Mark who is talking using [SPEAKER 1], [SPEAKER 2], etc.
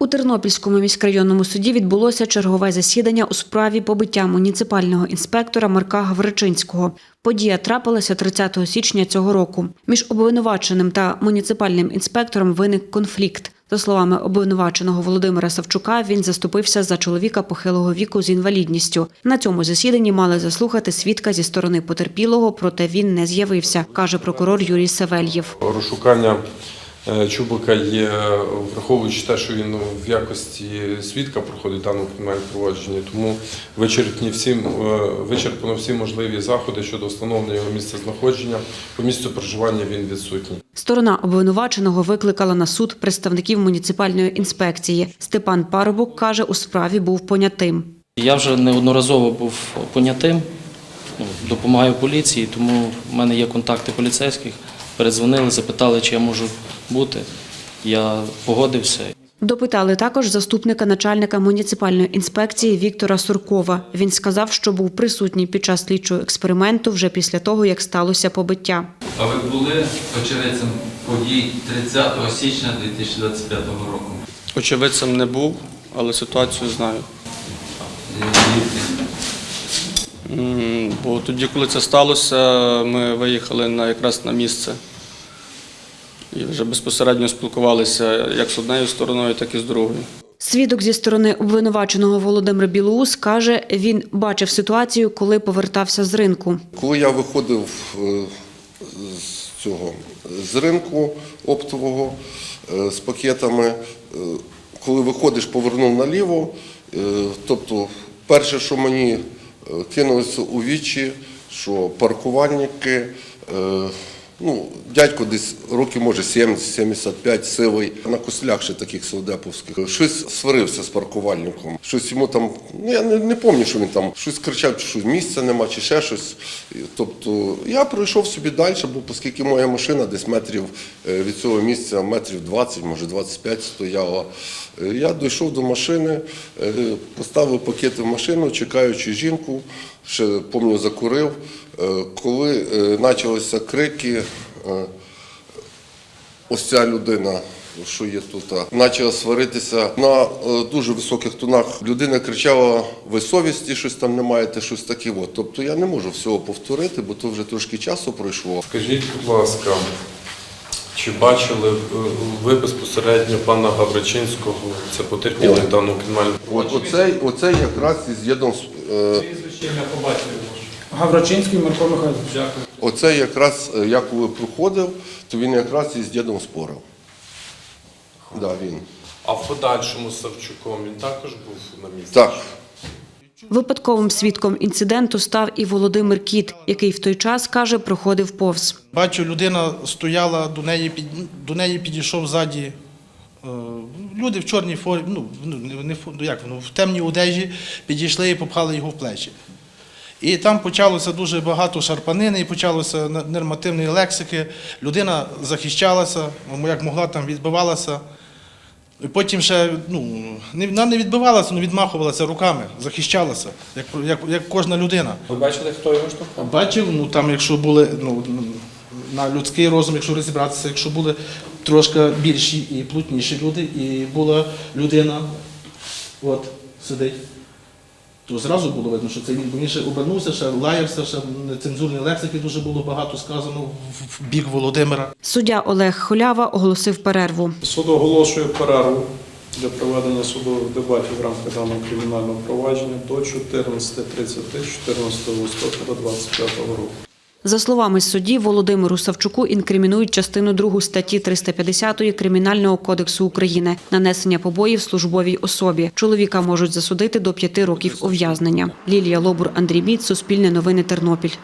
[SPEAKER 1] У Тернопільському міськрайонному суді відбулося чергове засідання у справі побиття муніципального інспектора Марка Гавричинського. Подія трапилася 30 січня цього року. Між обвинуваченим та муніципальним інспектором виник конфлікт. За словами обвинуваченого Володимира Савчука, він заступився за чоловіка похилого віку з інвалідністю. На цьому засіданні мали заслухати свідка зі сторони потерпілого, проте він не з'явився, каже прокурор Юрій Савельєв.
[SPEAKER 2] Розшукання е, Чубика є, е, враховуючи те, що він в якості свідка проходить дану кримінальне провадження, тому вичерпні всі, е, вичерпано всі можливі заходи щодо встановлення його місця знаходження. По місцю проживання він відсутній.
[SPEAKER 1] Сторона обвинуваченого викликала на суд представників муніципальної інспекції. Степан Парубок каже, у справі був понятим.
[SPEAKER 3] Я вже неодноразово був понятим, ну, допомагаю поліції, тому в мене є контакти поліцейських. Передзвонили, запитали, чи я можу бути. Я погодився.
[SPEAKER 1] Допитали також заступника начальника муніципальної інспекції Віктора Суркова. Він сказав, що був присутній під час слідчого експерименту вже після того, як сталося побиття.
[SPEAKER 4] А ви були очевидцем подій 30 січня 2025 року?
[SPEAKER 5] Очевидцем не був, але ситуацію знаю. Бо тоді, коли це сталося, ми виїхали на, якраз на місце і вже безпосередньо спілкувалися як з однією стороною, так і з другою.
[SPEAKER 1] Свідок зі сторони обвинуваченого Володимир Білоус каже, він бачив ситуацію, коли повертався з ринку.
[SPEAKER 6] Коли я виходив е, з цього з ринку оптового е, з пакетами, е, коли виходиш, повернув наліво. Тобто, перше, що мені кинулося у вічі, що паркувальники, е, ну, дядько десь років, може, 70-75, сивий, на кослях ще таких совдеповських. Щось сварився з паркувальником. Щось йому там, ну я не, не пам'ятаю, що він там щось кричав, що місця нема, чи ще щось. Тобто я пройшов собі далі, бо оскільки моя машина десь метрів е, від цього місця, метрів 20, може 25 стояла. Е, Я дійшов до машини, е, поставив пакети в машину, чекаючи жінку, ще пам'ятаю, закурив. Коли почалися крики, ось ця людина, що є тут, почала сваритися на е, дуже високих тонах. Людина кричала: ви совісті, щось там не маєте, щось таке. От. Тобто я не можу всього повторити, бо то вже трошки часу пройшло.
[SPEAKER 2] Скажіть, будь ласка, чи бачили е, ви безпосередньо пана Гавричинського, це потерпілий в даному кримінальному
[SPEAKER 6] От, оцей, оцей якраз із єдом, е,
[SPEAKER 7] Гаврачинський Марко Михайлович. Дякую.
[SPEAKER 6] Оцей якраз, е, я коли проходив, то він якраз із дідом спорив. Да, він.
[SPEAKER 2] А в подальшому з Савчуком він також був на місці?
[SPEAKER 6] Так.
[SPEAKER 1] Випадковим свідком інциденту став і Володимир Кіт, який в той час каже, проходив повз.
[SPEAKER 7] Бачу, людина стояла, до неї, під, до неї підійшов ззаді. е, Люди в чорній формі, ну, ну, не- не, фо- ну, в темній одежі підійшли і попхали його в плечі. І там почалося дуже багато шарпанини, і почалося нормативної лексики. Людина захищалася, як могла, там відбивалася. І потім ще, ну, вона не відбивалася, але відмахувалася руками, захищалася, як, як, як кожна людина.
[SPEAKER 5] Ви бачили, хто його штовхав?
[SPEAKER 7] Бачив, ну там, якщо були ну, на людський розум, якщо розібратися, якщо були трошки більші і плутніші люди, і була людина, от сидить, то зразу було видно, що це він, бо він ще обернувся, ще лаявся, ще нецензурні лексики дуже було багато сказано в- в бік Володимира.
[SPEAKER 1] Суддя Олег Холява оголосив перерву.
[SPEAKER 8] Суд оголошує перерву для проведення судових дебатів в рамках даного кримінального провадження до 14.30 14 листопада 2025 року.
[SPEAKER 1] За словами судді, Володимиру Савчуку інкримінують частину 2 статті 350 Кримінального кодексу України нанесення побоїв службовій особі. Чоловіка можуть засудити до п'яти років ув'язнення. Лілія Лобур, Андрій Міц, Суспільне новини, Тернопіль.